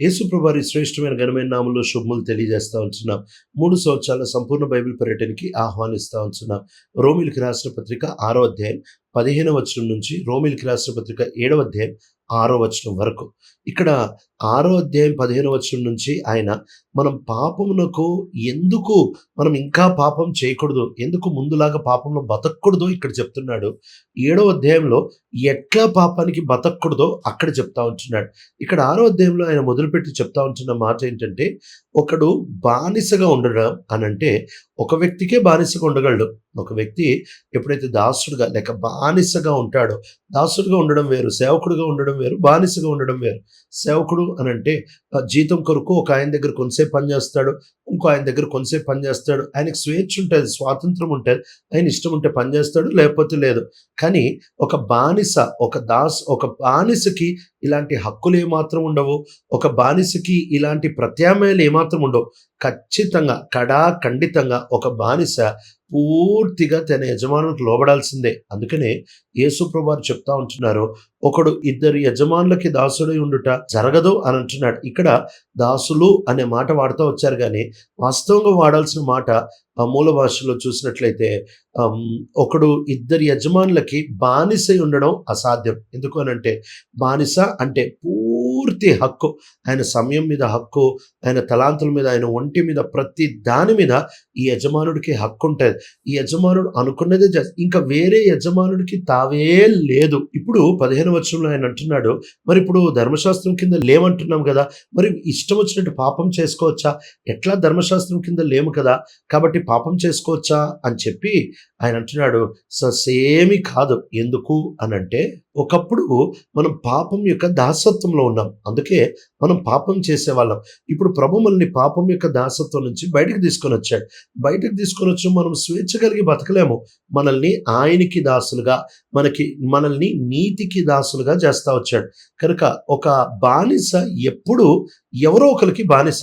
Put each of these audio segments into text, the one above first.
యేసుప్రభారి శ్రేష్టమైన ఘనమైన నామంలో శుభములు తెలియజేస్తూ ఉంటున్నాం. మూడు సంవత్సరాల సంపూర్ణ బైబిల్ పర్యటనకి ఆహ్వానిస్తూ ఉంటున్నాం. రోమిల్కి రాసిన పత్రిక ఆరో అధ్యాయం పదిహేనవ వచనం నుంచి రోమిల్కి రాసిన పత్రిక ఏడవ అధ్యాయం ఆరో వచనం వరకు. ఇక్కడ ఆరో అధ్యాయం పదిహేను వచనం నుంచి ఆయన మనం పాపమునకు ఎందుకు మనం ఇంకా పాపం చేయకూడదు? ఎందుకు ముందులాగా పాపంలో బతకూడదు? ఇక్కడ చెప్తున్నాడు. ఏడో అధ్యాయంలో ఎట్లా పాపానికి బతకూడదో అక్కడ చెప్తా ఉంటున్నాడు. ఇక్కడ ఆరో అధ్యాయంలో ఆయన మొదలుపెట్టి చెప్తా ఉంటున్న మాట ఏంటంటే ఒకడు బానిసగా ఉండడం అని అంటే ఒక వ్యక్తికే బానిసగా ఉండగలడు. ఒక వ్యక్తి ఎప్పుడైతే దాసుడుగా లేక బానిసగా ఉంటాడో దాసుడుగా ఉండడం వేరు సేవకుడుగా ఉండడం వేరు బానిసగా ఉండడం వేరు. సేవకుడు అని అంటే ఆ, జీతం కొరకు ఒక ఆయన దగ్గర కొంతసేపు పని చేస్తాడు ఇంకో ఆయన దగ్గర కొంతసేపు పని చేస్తాడు. స్వేచ్ఛ ఉంటుంది స్వాతంత్రం ఉంటుంది. ఆయన ఇష్టం ఉంటే పని చేస్తాడు లేకపోతే లేదు. కానీ ఒక బానిస ఒక దాస్ ఒక బానిసకి ఇలాంటి హక్కులు ఏమాత్రం ఉండవు. ఒక బానిసకి ఇలాంటి ప్రత్యామ్నాయాలు ఏమాత్రం ఉండవు. ఖచ్చితంగా కడా ఖండితంగా ఒక బానిస పూర్తిగా తన యజమానులకు లోబడాల్సిందే. అందుకనే యేసుప్రభారు చెప్తా ఉంటున్నారు ఒకడు ఇద్దరు యజమానులకి దాసుడై ఉండుట జరగదు అని అంటున్నాడు. ఇక్కడ దాసులు అనే మాట వాడుతూ వచ్చారు కానీ వాస్తవంగా వాడాల్సిన మాట మూల భాషలో చూసినట్లయితే ఒకడు ఇద్దరు యజమానులకి బానిసై ఉండడం అసాధ్యం. ఎందుకు అనంటే బానిస అంటే పూ పూర్తి హక్కు ఆయన సమయం మీద హక్కు ఆయన తలాంతుల మీద ఆయన ఒంటి మీద ప్రతి దాని మీద ఈ యజమానుడికి హక్కు ఉంటుంది. ఈ యజమానుడు అనుకున్నదే ఇంకా వేరే యజమానుడికి తావే లేదు. ఇప్పుడు పదిహేను వచనంలో ఆయన అంటున్నాడు మరి ఇప్పుడు ధర్మశాస్త్రం కింద లేమంటున్నాం కదా మరి ఇష్టం వచ్చినట్టు పాపం చేసుకోవచ్చా? ఎట్లా ధర్మశాస్త్రం కింద లేము కదా కాబట్టి పాపం చేసుకోవచ్చా? అని చెప్పి ఆయన అంటున్నాడు ససేమి కాదు. ఎందుకు? అని అంటే ఒకప్పుడు మనం పాపం యొక్క దాసత్వంలో ఉన్నాం. అందుకే మనం పాపం చేసేవాళ్ళం. ఇప్పుడు ప్రభు మనల్ని పాపం యొక్క దాసత్వం నుంచి బయటకు తీసుకొని వచ్చాడు. బయటకు తీసుకొని వచ్చి మనం స్వేచ్ఛ కలిగి బతకలేము. మనల్ని ఆయనకి దాసులుగా మనకి మనల్ని నీతికి దాసులుగా చేస్తా వచ్చాడు. కనుక ఒక బానిస ఎప్పుడు ఎవరో ఒకరికి బానిస.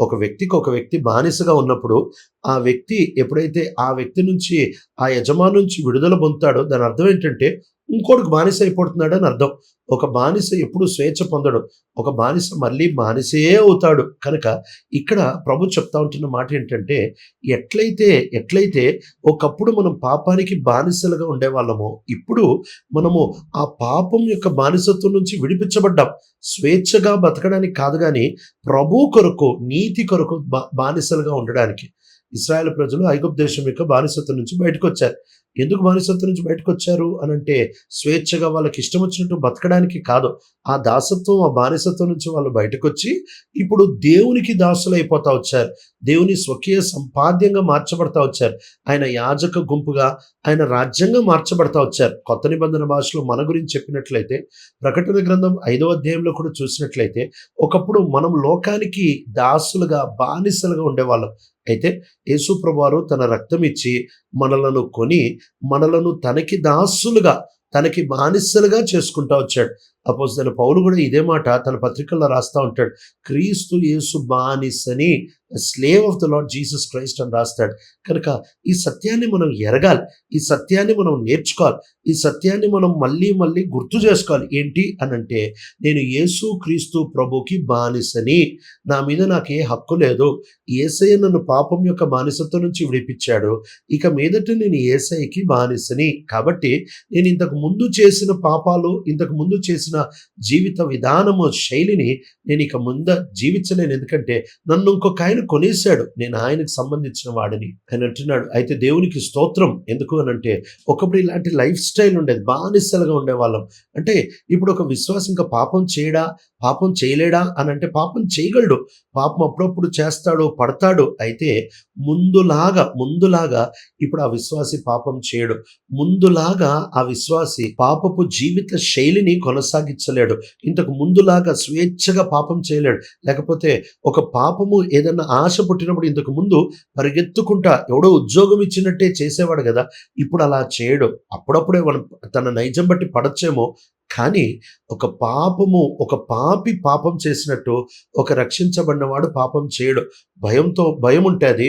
ఒక వ్యక్తికి ఒక వ్యక్తి బానిసగా ఉన్నప్పుడు ఆ వ్యక్తి ఎప్పుడైతే ఆ వ్యక్తి నుంచి ఆ యజమాని నుంచి విడుదల పొందుతాడో దాని అర్థం ఏంటంటే ఇంకోటికి బానిస అయిపోతున్నాడు అని అర్థం. ఒక బానిస ఎప్పుడు స్వేచ్ఛ పొందడు. ఒక బానిస మళ్ళీ బానిసే అవుతాడు. కనుక ఇక్కడ ప్రభు చెప్తా ఉంటున్న మాట ఏంటంటే ఎట్లయితే ఎట్లయితే ఒకప్పుడు మనం పాపానికి బానిసలుగా ఉండేవాళ్ళము ఇప్పుడు మనము ఆ పాపం యొక్క బానిసత్వం నుంచి విడిపించబడ్డాం. స్వేచ్ఛగా బతకడానికి కాదు కానీ ప్రభు కొరకు నీతి కొరకు బా బానిసలుగా ఉండడానికి. ఇస్రాయేల్ ప్రజలు ఐగుప్తు దేశం యొక్క బానిసత్వం నుంచి బయటకు వచ్చారు. ఎందుకు బానిసత్వం నుంచి బయటకు వచ్చారు అని అంటే స్వేచ్ఛగా వాళ్ళకి ఇష్టం వచ్చినట్టు బతకడానికి కాదు. ఆ దాసత్వం ఆ బానిసత్వం నుంచి వాళ్ళు బయటకు వచ్చి ఇప్పుడు దేవునికి దాసులు అయిపోతా వచ్చారు. దేవుని స్వకీయ సంపాద్యంగా మార్చబడతా వచ్చారు. ఆయన యాజక గుంపుగా ఆయన రాజ్యంగా మార్చబడతా వచ్చారు. కొత్త నిబంధన భాషలో మన గురించి చెప్పినట్లయితే ప్రకటన గ్రంథం ఐదో అధ్యాయంలో కూడా చూసినట్లయితే ఒకప్పుడు మనం లోకానికి దాసులుగా బానిసలుగా ఉండేవాళ్ళం. అయితే యేసు ప్రభువారు తన రక్తం ఇచ్చి మనలను కొని మనలను తనకి దాసులుగా తనకి బానిసలుగా చేసుకుంటా వచ్చాడు. అపోజ్ పౌలు కూడా ఇదే మాట తన పత్రికల్లో రాస్తా ఉంటాడు. క్రీస్తు యేసు బానిసని slave of the lord Jesus Christ అని రాస్తాడు. కనుక ఈ సత్యాన్ని మనం ఎరగాలి. ఈ సత్యాన్ని మనం నేర్చుకోవాలి. ఈ సత్యాన్ని మనం మళ్ళీ మళ్ళీ గుర్తు చేసుకోవాలి. ఏంటి అని అంటే నేను యేసు క్రీస్తు ప్రభుకి బానిసని. నా మీద నాకు ఏ హక్కు లేదు. ఏసయ్య నన్ను పాపం యొక్క బానిసత్వం నుంచి విడిపించాడు. ఇక మీదట నేను ఏసఐకి బానిసని. కాబట్టి నేను ఇంతకు ముందు చేసిన పాపాలు ఇంతకు ముందు చేసిన జీవిత విధానము శైలిని నేను ఇక ముంద జీవించలేను. ఎందుకంటే నన్ను ఇంకొక ఆయన కొనేశాడు. నేను ఆయనకు సంబంధించిన వాడిని ఆయన అంటున్నాడు. అయితే దేవునికి స్తోత్రం. ఎందుకు అని అంటే ఒకప్పుడు ఇలాంటి లైఫ్ స్టైల్ ఉండేది. బానిసలుగా ఉండేవాళ్ళం. అంటే ఇప్పుడు ఒక విశ్వాసం ఇంకా పాపం చేయడా? పాపం చేయలేడా? అని అంటే పాపం చేయగలడు. పాపం అప్పుడప్పుడు చేస్తాడు పడతాడు. అయితే ముందులాగా ముందులాగా ఇప్పుడు ఆ విశ్వాసి పాపం చేయడు. ముందులాగా ఆ విశ్వాసి పాపపు జీవిత శైలిని కొనసాగించలేడు. ఇంతకు ముందులాగా స్వేచ్ఛగా పాపం చేయలేడు. లేకపోతే ఒక పాపము ఏదన్నా ఆశ పుట్టినప్పుడు ఇంతకు ముందు పరిగెత్తుకుంటా ఎవడో ఉద్యోగం ఇచ్చినట్టే చేసేవాడు కదా. ఇప్పుడు అలా చేయడు. అప్పుడప్పుడే మనం తన నైజం బట్టి పడచ్చేమో. కానీ ఒక పాపము ఒక పాపి పాపం చేసినట్టు ఒక రక్షించబడినవాడు పాపం చేయడు. భయంతో భయం ఉంటుంది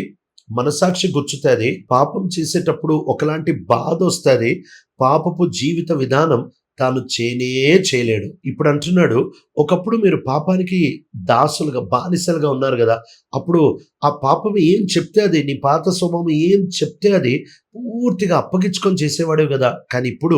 మనసాక్షి గుచ్చుతుంది. పాపం చేసేటప్పుడు ఒకలాంటి బాధ వస్తుంది పాపపు జీవిత విధానం తాను చేయనే చేయలేడు. ఇప్పుడు అంటున్నాడు ఒకప్పుడు మీరు పాపానికి దాసులుగా బానిసలుగా ఉన్నారు కదా అప్పుడు ఆ పాపం ఏం చెప్తే అది నీ పాత స్వభావం ఏం చెప్తే అది పూర్తిగా అప్పగించుకొని చేసేవాడే కదా. కానీ ఇప్పుడు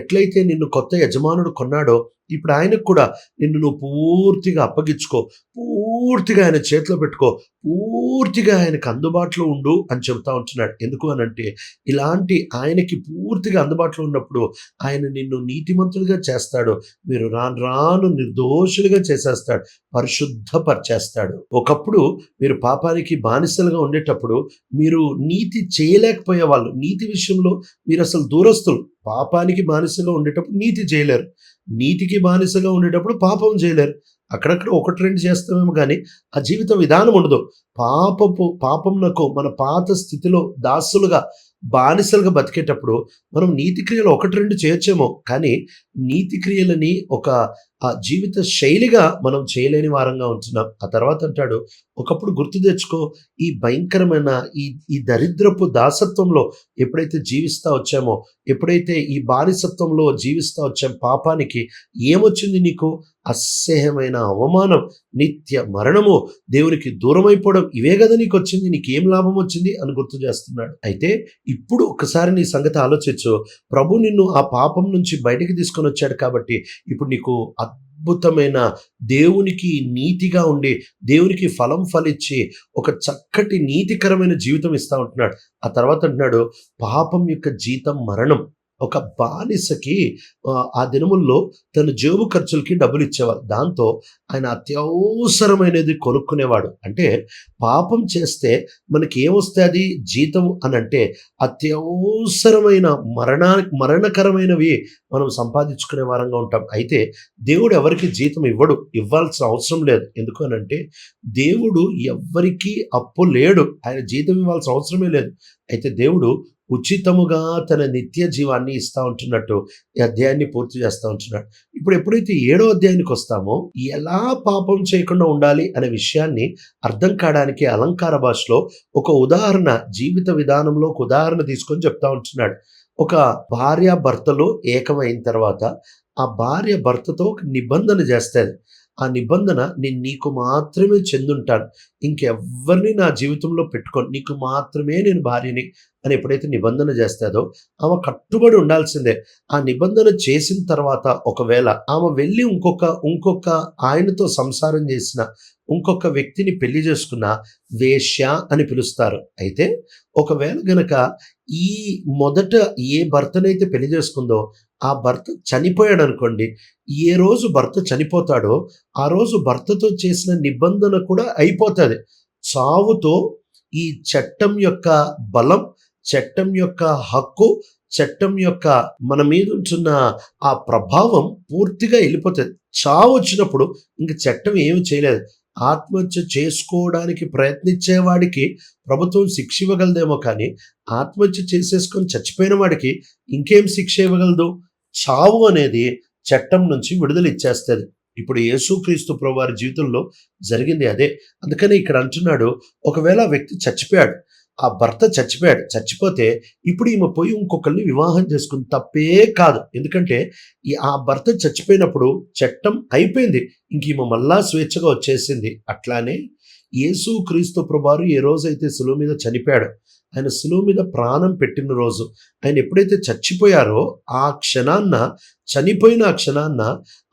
ఎట్లయితే నిన్ను కొత్త యజమానుడు కొన్నాడో ఇప్పుడు ఆయనకు కూడా నిన్ను నువ్వు పూర్తిగా అప్పగించుకో పూర్తిగా ఆయన చేతిలో పెట్టుకో పూర్తిగా ఆయనకు అందుబాటులో ఉండు అని చెబుతా ఉంటున్నాడు. ఎందుకు అని అంటే ఇలాంటి ఆయనకి పూర్తిగా అందుబాటులో ఉన్నప్పుడు ఆయన నిన్ను నీతిమంతులుగా చేస్తాడు. మీరు రాను రాను నిర్దోషులుగా చేసేస్తాడు. పరిశుద్ధపరిచేస్తాడు. ఒకప్పుడు మీరు పాపానికి బానిసలుగా ఉండేటప్పుడు మీరు నీతి చేయలేకపోయేవాళ్ళు. నీతి విషయంలో మీరు అసలు దూరస్తులు. పాపానికి బానిసగా ఉండేటప్పుడు నీతి చేయలేరు నీతికి బానిసగా ఉండేటప్పుడు పాపం చేయలేరు అక్కడక్కడ ఒకటి రెండు చేస్తామేమో కానీ ఆ జీవిత విధానం ఉండదు. పాపపు పాపంలకు మన పాత స్థితిలో దాసులుగా బానిసలుగా బతికేటప్పుడు మనం నీతి క్రియలు ఒకటి రెండు చేయొచ్చేమో. కానీ నీతి క్రియలని ఒక ఆ జీవిత శైలిగా మనం చేయలేని వారంగా ఉంటున్నాం. ఆ తర్వాత అంటాడు ఒకప్పుడు గుర్తు తెచ్చుకో ఈ భయంకరమైన ఈ ఈ దరిద్రపు దాసత్వంలో ఎప్పుడైతే జీవిస్తా వచ్చామో ఎప్పుడైతే ఈ బానిసత్వంలో జీవిస్తా వచ్చాం పాపానికి ఏమొచ్చింది నీకు? అసహ్యమైన అవమానం నిత్య మరణము దేవునికి దూరమైపోవడం ఇవే కదా నీకు వచ్చింది నీకేం లాభం వచ్చింది? అని గుర్తు చేస్తున్నాడు. అయితే ఇప్పుడు ఒకసారి నీ సంగతి ఆలోచించు. ప్రభు నిన్ను ఆ పాపం నుంచి బయటికి తీసుకొని వచ్చాడు కాబట్టి ఇప్పుడు నీకు అద్భుతమైన దేవునికి నీతిగా ఉండి దేవునికి ఫలం ఫలిచ్చే ఒక చక్కటి నీతికరమైన జీవితం ఇస్తా ఉంటున్నాడు. ఆ తర్వాత అంటున్నాడు పాపం యొక్క జీతం మరణం. ఒక బానిసకి ఆ, దినముల్లో తన జేబు ఖర్చులకి డబ్బులు ఇచ్చేవాడు దాంతో ఆయన అత్యవసరమైనది కొనుక్కునేవాడు. అంటే పాపం చేస్తే మనకి ఏమొస్తే అది జీతం అని అంటే అత్యవసరమైన మరణా మరణకరమైనవి మనం సంపాదించుకునే వారంగా ఉంటాం. అయితే దేవుడు ఎవరికి జీతం ఇవ్వడు? ఇవ్వాల్సిన అవసరం లేదు. ఎందుకు అని అంటే దేవుడు ఎవ్వరికీ అప్పు లేడు. ఆయన జీతం ఇవ్వాల్సిన అవసరమే లేదు. అయితే దేవుడు ఉచితముగా తన నిత్య జీవాన్ని ఇస్తా ఉంటున్నట్టు ఈ అధ్యాయాన్ని పూర్తి చేస్తూ ఉంటున్నాడు. ఇప్పుడు ఎప్పుడైతే ఏడో అధ్యాయానికి వస్తామో ఎలా పాపం చేయకుండా ఉండాలి అనే విషయాన్ని అర్థం కావడానికి అలంకార భాషలో ఒక ఉదాహరణ జీవిత విధానంలో ఒక ఉదాహరణ తీసుకొని చెప్తా ఉంటున్నాడు. ఒక భార్య భర్తలు ఏకమైన తర్వాత ఆ భార్య భర్తతో ఒక నిబంధన చేస్తుంది. ఆ నిబంధన నేను నీకు మాత్రమే చెందుంటాను. ఇంకెవ్వరిని నా జీవితంలో పెట్టుకోను. నీకు మాత్రమే నేను భార్యని అని ఎప్పుడైతే నిబంధన చేస్తాదో ఆమె కట్టుబడి ఉండాల్సిందే. ఆ నిబంధన చేసిన తర్వాత ఒకవేళ ఆమె వెళ్ళి ఇంకొక ఇంకొక ఆయనతో సంసారం చేసిన ఇంకొక వ్యక్తిని పెళ్ళి చేసుకున్న వేశ్య అని పిలుస్తారు. అయితే ఒకవేళ గనక ఈ మొదట ఏ భర్తనైతే పెళ్ళి చేసుకుందో ఆ భర్త చనిపోయాడు అనుకోండి ఏ రోజు భర్త చనిపోతాడో ఆ రోజు భర్తతో చేసిన నిబంధన కూడా అయిపోతుంది. చావుతో ఈ చట్టం యొక్క బలం చట్టం యొక్క హక్కు చట్టం యొక్క మన మీద ఉంటున్న ఆ ప్రభావం పూర్తిగా వెళ్ళిపోతుంది. చావు వచ్చినప్పుడు ఇంక చట్టం ఏమి చేయలేదు. ఆత్మహత్య చేసుకోవడానికి ప్రయత్నించేవాడికి ప్రభుత్వం శిక్ష ఇవ్వగలదేమో కానీ ఆత్మహత్య చేసేసుకొని చచ్చిపోయిన వాడికి ఇంకేం శిక్ష ఇవ్వగలదు? చావు అనేది చట్టం నుంచి విడుదల ఇచ్చేస్తుంది. ఇప్పుడు యేసుక్రీస్తు ప్రభు వారి జీవితంలో జరిగింది అదే. అందుకని ఇక్కడ అంటున్నాడు ఒకవేళ వ్యక్తి చచ్చిపోయాడు ఆ భర్త చచ్చిపోయాడు చచ్చిపోతే ఇప్పుడు ఈమె పోయి ఇంకొకరిని వివాహం చేసుకుని తప్పే కాదు. ఎందుకంటే ఈ ఆ భర్త చచ్చిపోయినప్పుడు చట్టం అయిపోయింది. ఇంక ఈమె మళ్ళా స్వేచ్ఛగా వచ్చేసింది. అట్లానే యేసు క్రీస్తు ప్రభారు ఏ రోజైతే సులువు మీద చనిపోయాడు ఆయన సులువు మీద ప్రాణం పెట్టిన రోజు ఆయన ఎప్పుడైతే చచ్చిపోయారో ఆ క్షణాన్న చనిపోయిన ఆ క్షణాన్న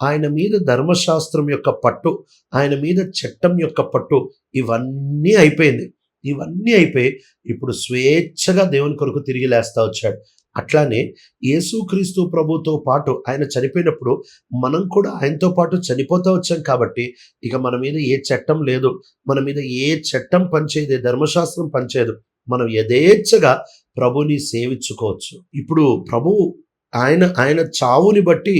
ఆయన మీద ధర్మశాస్త్రం యొక్క పట్టు ఆయన మీద చట్టం యొక్క పట్టు ఇవన్నీ అయిపోయింది. ఇవన్నీ అయిపోయి ఇప్పుడు స్వేచ్ఛగా దేవుని కొరకు తిరిగి లేస్తా వచ్చాడు. అట్లానే యేసుక్రీస్తు ప్రభుతో పాటు ఆయన చనిపోయినప్పుడు మనం కూడా ఆయనతో పాటు చనిపోతా వచ్చాం కాబట్టి ఇక మన మీద ఏ చట్టం లేదు. మన మీద ఏ చట్టం పనిచేయదు ధర్మశాస్త్రం పనిచేయదు. మనం యథేచ్ఛగా ప్రభుని సేవించుకోవచ్చు. ఇప్పుడు ప్రభు ఆయన ఆయన చావుని బట్టి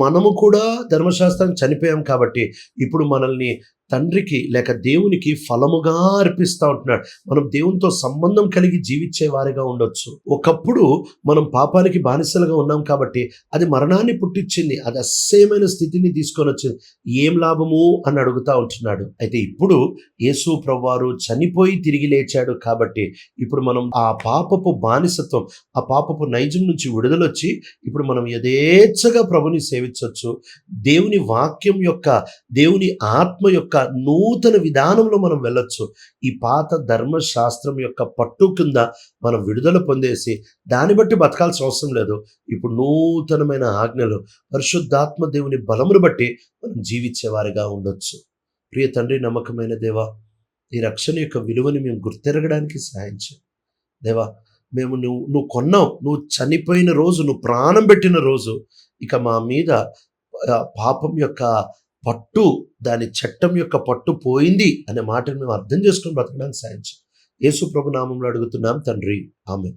మనము కూడా ధర్మశాస్త్రం చనిపోయాం కాబట్టి ఇప్పుడు మనల్ని తండ్రికి లేక దేవునికి ఫలముగా అర్పిస్తూ ఉంటున్నాడు. మనం దేవునితో సంబంధం కలిగి జీవించే వారిగా ఉండొచ్చు. ఒకప్పుడు మనం పాపానికి బానిసలుగా ఉన్నాం కాబట్టి అది మరణాన్ని పుట్టించింది. అది అస్యమైన స్థితిని తీసుకొని వచ్చింది. ఏం లాభము అని అడుగుతా ఉంటున్నాడు. అయితే ఇప్పుడు యేసు ప్రభువారు చనిపోయి తిరిగి లేచాడు కాబట్టి ఇప్పుడు మనం ఆ పాపపు బానిసత్వం ఆ పాపపు నైజం నుంచి విడుదలొచ్చి ఇప్పుడు మనం యథేచ్ఛగా ప్రభుని సేవించవచ్చు దేవుని వాక్యం యొక్క దేవుని ఆత్మ యొక్క నూతన విధానంలో మనం వెళ్ళొచ్చు. ఈ పాత ధర్మశాస్త్రం యొక్క పట్టు కింద మనం విడుదల పొందేసి దాన్ని బట్టి బతకాల్సిన అవసరం లేదు. ఇప్పుడు నూతనమైన ఆజ్ఞలు పరిశుద్ధాత్మ దేవుని బలమును బట్టి మనం జీవించేవారిగా ఉండొచ్చు. ప్రియ తండ్రి నమ్మకమైన దేవా ఈ రక్షణ యొక్క విలువని మేము గుర్తెరగడానికి సహాయం చేయి. దేవా మేము నువ్వు నువ్వు కొన్నావు నువ్వు చనిపోయిన రోజు నువ్వు ప్రాణం పెట్టిన రోజు ఇక మా మీద పాపం యొక్క పట్టు దాని చట్టం యొక్క పట్టు పోయింది అనే మాటను మేము అర్థం చేసుకుని బ్రతకడానికి సాయం యేసు ప్రభు నామంలో అడుగుతున్నాం తండ్రి. ఆమె